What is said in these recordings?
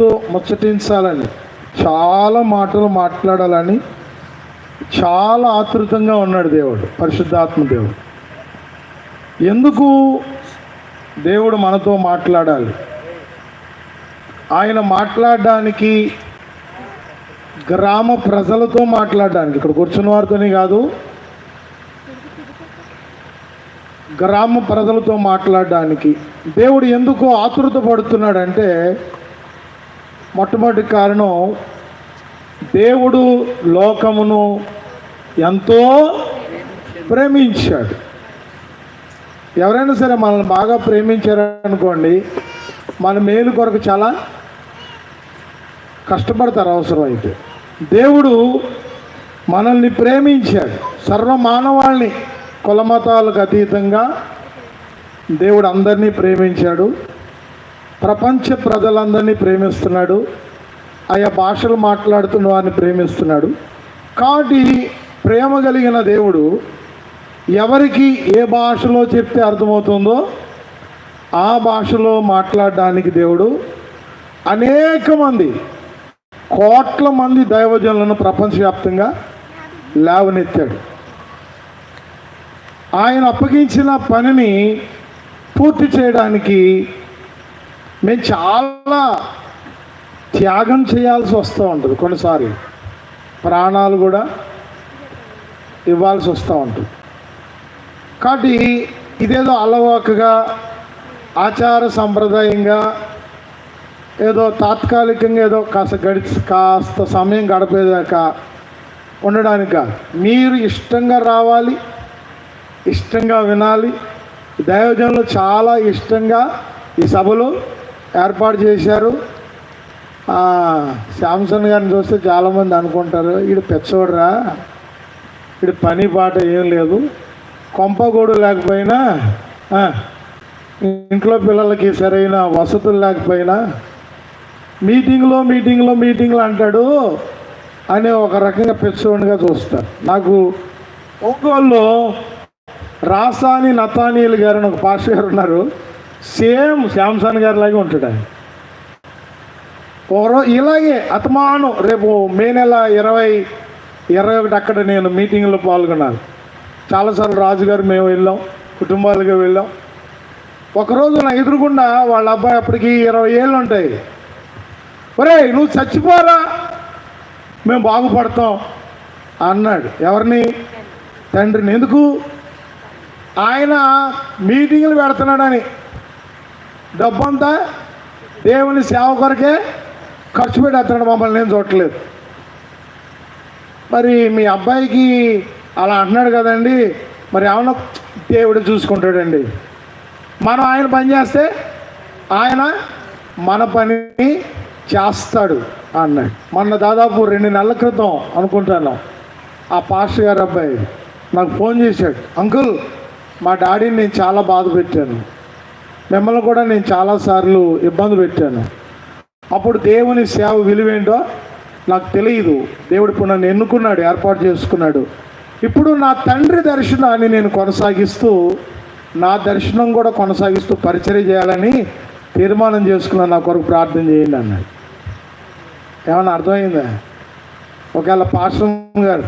మీతో ముచ్చటించాలని చాలా మాటలు మాట్లాడాలని చాలా ఆతృతంగా ఉన్నాడు దేవుడు పరిశుద్ధాత్మ దేవుడు. ఎందుకు దేవుడు మనతో మాట్లాడాలి? ఆయన మాట్లాడడానికి గ్రామ ప్రజలతో మాట్లాడడానికి ఇక్కడ కూర్చున్న వారితోనే కాదు గ్రామ ప్రజలతో మాట్లాడడానికి దేవుడు ఎందుకు ఆతృత పడుతున్నాడంటే మొట్టమొదటి కారణం దేవుడు లోకమును ఎంతో ప్రేమించాడు. ఎవరైనా సరే మనల్ని బాగా ప్రేమించారనుకోండి మన మేలు కొరకు చాలా కష్టపడతారు అవసరం అయితే దేవుడు మనల్ని ప్రేమించాడు. సర్వ మానవాళ్ళని కులమతాలకు అతీతంగా దేవుడు అందరినీ ప్రేమించాడు. ప్రపంచ ప్రజలందరినీ ప్రేమిస్తున్నాడు. ఆయా భాషలు మాట్లాడుతున్న వారిని ప్రేమిస్తున్నాడు. కాబట్టి ప్రేమ కలిగిన దేవుడు ఎవరికి ఏ భాషలో చెప్తే అర్థమవుతుందో ఆ భాషలో మాట్లాడడానికి దేవుడు అనేక మంది కోట్ల మంది దైవజనులను ప్రపంచవ్యాప్తంగా లేవనెత్తాడు. ఆయన అప్పగించిన పనిని పూర్తి చేయడానికి మేము చాలా త్యాగం చేయాల్సి వస్తూ ఉంటుంది కొన్నిసారి ప్రాణాలు కూడా ఇవ్వాల్సి వస్తూ ఉంటుంది. కాబట్టి ఇదేదో అలవాకగా ఆచార సంప్రదాయంగా ఏదో తాత్కాలికంగా ఏదో కాస్త గడిచి కాస్త సమయం గడిపేదాకా ఉండడానికి కాదు. మీరు ఇష్టంగా రావాలి ఇష్టంగా వినాలి. దైవజనులు చాలా ఇష్టంగా ఈ సభలో ఏర్పాటు చేశారు. శాంసన్ గారిని చూస్తే చాలామంది అనుకుంటారు వీడు పెచ్చోడరా వీడు పని పాట ఏం లేదు. కొంపగూడు లేకపోయినా ఇంట్లో పిల్లలకి సరైన వసతులు లేకపోయినా మీటింగ్లో మీటింగ్లో మీటింగ్లు అంటాడు అని ఒక రకంగా పెచ్చోడిగా చూస్తారు. నాకు ఒంగోలులో రాసాని నతానీయులు గారు ఒక పాస్టర్ గారు ఉన్నారు. సేమ్ శాంసన్ గారి లాగే ఉంటాడు ఆయన. ఒకరో ఇలాగే అతమానం రేపు మే నెల ఇరవై ఇరవై ఒకటి అక్కడ నేను మీటింగ్లో పాల్గొన్నాను చాలాసార్లు రాజుగారు మేము వెళ్ళాం కుటుంబాలుగా వెళ్ళాం. ఒకరోజు నా ఎదురుగుండా వాళ్ళ అబ్బాయి అప్పటికి ఇరవై ఏళ్ళు ఉంటాయి. ఒరేయ్ నువ్వు చచ్చిపోరా? మేము బాగుపడతాం అన్నాడు. ఎవరిని? తండ్రిని. ఎందుకు? ఆయన మీటింగ్లు పెడుతున్నాడని. డబ్బంతా దేవుని సేవ కొరకే ఖర్చు పెట్టేస్తున్నాడు మమ్మల్ని నేను చూడట్లేదు. మరి మీ అబ్బాయికి అలా అంటున్నాడు కదండి మరి ఏమన్నా దేవుడు చూసుకుంటాడండి. మనం ఆయన పని చేస్తే ఆయన మన పని చేస్తాడు అన్నాడు. మొన్న దాదాపు రెండు నెలల క్రితం అనుకుంటాను ఆ పాస్టర్ గారు అబ్బాయి నాకు ఫోన్ చేశాడు అంకుల్ మా డాడీని నేను చాలా బాధ పెట్టాను. మిమ్మల్ని కూడా నేను చాలాసార్లు ఇబ్బంది పెట్టాను. అప్పుడు దేవుని సేవ విలువేంటో నాకు తెలియదు. దేవుడు ఇప్పుడు నన్ను ఎన్నుకున్నాడు ఏర్పాటు చేసుకున్నాడు. ఇప్పుడు నా తండ్రి దర్శనాన్ని నేను కొనసాగిస్తూ నా దర్శనం కూడా కొనసాగిస్తూ పరిచయం చేయాలని తీర్మానం చేసుకున్నాను నా కొరకు ప్రార్థన చేయండి అన్నాడు. ఏమన్నా అర్థమైందా? ఒకవేళ పాస్టర్ గారు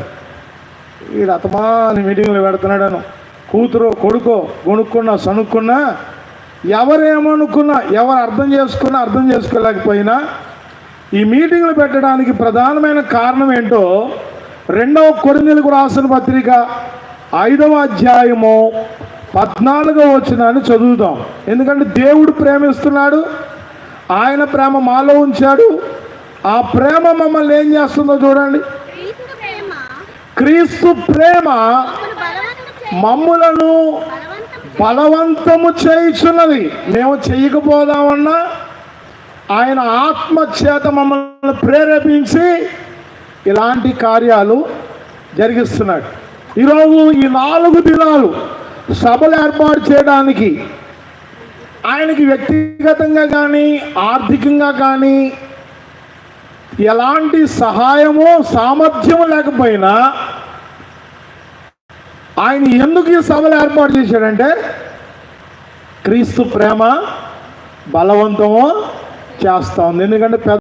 వీడు అతమాని మీటింగ్లు పెడుతున్నాడను. కూతురు కొడుకో కొనుక్కున్నా సనుక్కున్నా ఎవరేమనుకున్నా ఎవరు అర్థం చేసుకున్నా అర్థం చేసుకోలేకపోయినా ఈ మీటింగ్లు పెట్టడానికి ప్రధానమైన కారణం ఏంటో రెండవ కొరిందలకు రాసిన పత్రిక ఐదవ అధ్యాయము పద్నాలుగో వచ్చినాన్ని చదువుదాం. ఎందుకంటే దేవుడు ప్రేమిస్తున్నాడు ఆయన ప్రేమ మాలో ఉంచాడు. ఆ ప్రేమ మమ్మల్ని ఏం చేస్తుందో చూడండి. క్రీస్తు ప్రేమ మమ్ములను బలవంతము చేయుచున్నది. మేము చేయకపోదామన్నా ఆయన ఆత్మ చేత మమ్మల్ని ప్రేరేపించి ఇలాంటి కార్యాలు జరిగిస్తున్నాడు. ఈరోజు ఈ నాలుగు దినాలు సభలు ఏర్పాటు చేయడానికి ఆయనకి వ్యక్తిగతంగా కానీ ఆర్థికంగా కానీ ఎలాంటి సహాయము సామర్థ్యము లేకపోయినా ఆయన ఎందుకు ఈ సభలు ఏర్పాటు చేశాడంటే క్రీస్తు ప్రేమ బలవంతము చేస్తా ఉంది. ఎందుకంటే పెద్ద